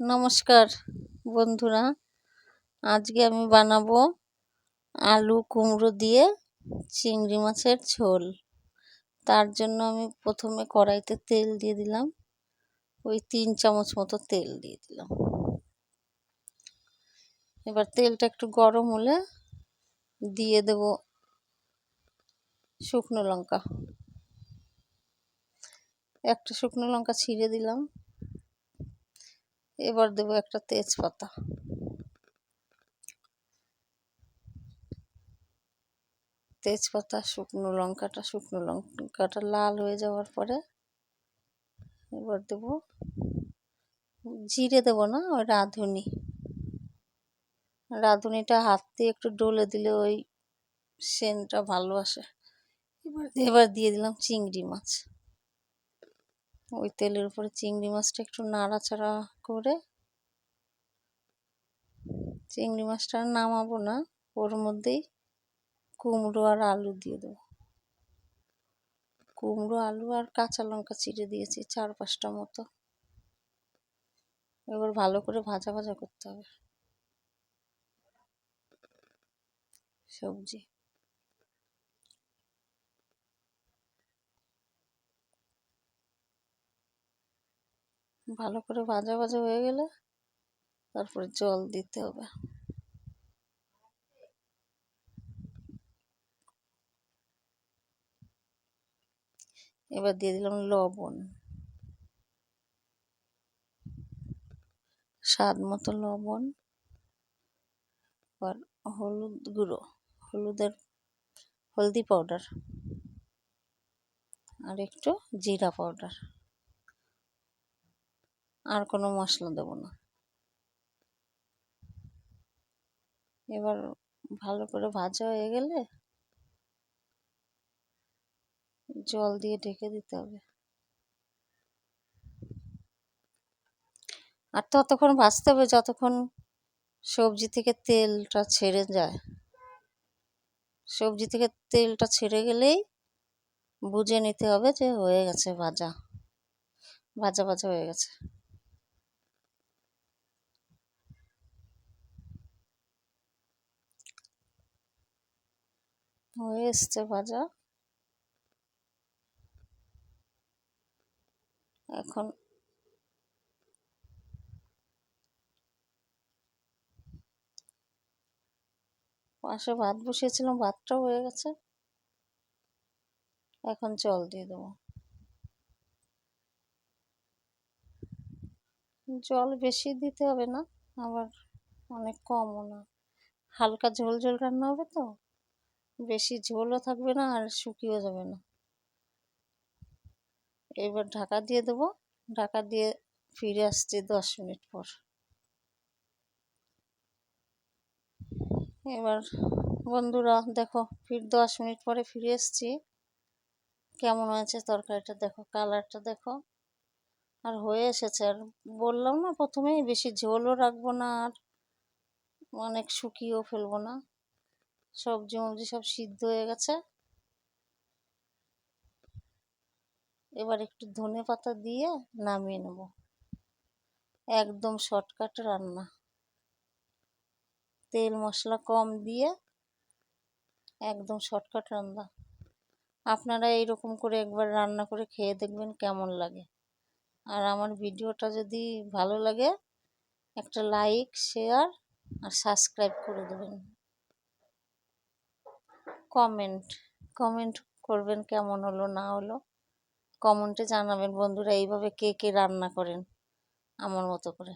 নমস্কার, বন্ধুরা। আজকে আমি বানাবো আলু কুমড়ো দিয়ে চিংড়ি মাছের ঝোল। তার জন্য আমি প্রথমে কড়াইতে তেল দিয়ে দিলাম। ওই তিন চামচ মতো তেল দিয়ে দিলাম। এবার তেলটা একটু গরম হলে দিয়ে দেব শুকনো লঙ্কা। একটা শুকনো লঙ্কা ছিঁড়ে দিলাম। এবার দেব একটা তেজপাতা। তেজপাতা, শুকনো লঙ্কাটা শুকনো লঙ্কাটা লাল হয়ে যাওয়ার পরে এবার দেব জিরে দেব না, ওই রাঁধুনি। রাঁধুনিটা হাত দিয়ে একটু ডলে দিলে ওই সেন্টটা ভালো আসে। এবার এবার দিয়ে দিলাম চিংড়ি মাছ। ওই তেলের উপরে চিংড়ি মাছটা একটু নাড়াচাড়া করে চিংড়ি মাছটা নামাবো না। ওর মধ্যেই কুমড়ো আর আলু দিয়ে দেবো। কুমড়ো, আলু আর কাঁচা লঙ্কা চিড়ে দিয়েছি চার পাঁচটা মতো। এবার ভালো করে ভাজা ভাজা করতে হবে। সবজি। ভালো করে ভাজা ভাজা হয়ে গেলে তারপরে জল দিতে হবে। এবার দিয়ে দিলাম লবণ। স্বাদ মতো লবণ আর হলুদ গুঁড়ো, হলুদের, হলদি পাউডার আর একটু জিরা পাউডার। আর কোনো মশলা দেব না। এবার ভালো করে ভাজা হয়ে গেলে জল দিয়ে ঢেকে দিতে হবে। আর ততক্ষণ ভাজতে হবে যতক্ষণ সবজি থেকে তেলটা ছেড়ে যায়। সবজি থেকে তেলটা ছেড়ে গেলেই বুঝে নিতে হবে যে হয়ে গেছে ভাজা। ভাজা ভাজা হয়ে গেছে। হয়ে এসছে ভাজা। এখন পাশে ভাত বসিয়েছিলাম, ভাতটাও হয়ে গেছে। এখন জল দিয়ে দেবো। জল বেশি দিতে হবে না, আবার অনেক কমও না। হালকা ঝোল ঝোল রান্না হবে তো? বেশি ঝোলও থাকবে না আর শুকিয়েও যাবে না। এবার ঢাকা দিয়ে দেবো। ঢাকা দিয়ে ফিরে আসছি দশ মিনিট পর। এবার বন্ধুরা, দেখো, ফির দশ মিনিট পরে ফিরে এসছি। কেমন হয়েছে তরকারিটা দেখো, কালারটা দেখো। আর হয়ে এসেছে, আর বললাম না প্রথমেই, বেশি ঝোলও রাখব না আর অনেক শুকিয়েও ফেলব না। সবজি মবজি সব সিদ্ধ হয়ে গেছে। এবার একটু ধনে পাতা দিয়ে নামিয়ে নেব। একদম শর্টকাট রান্না। তেল মশলা কম দিয়ে একদম শর্টকাট রান্না। আপনারা এইরকম করে একবার রান্না করে খেয়ে দেখবেন কেমন লাগে। আর আমার ভিডিওটা যদি ভালো লাগে, একটা লাইক, শেয়ার আর সাবস্ক্রাইব করে দেবেন। কমেন্ট কমেন্ট করবেন কেমন হলো, না হলো? কমেন্টে জানাবেন বন্ধুরা, এইভাবে কে কে রান্না করেন, আমার মতো করে।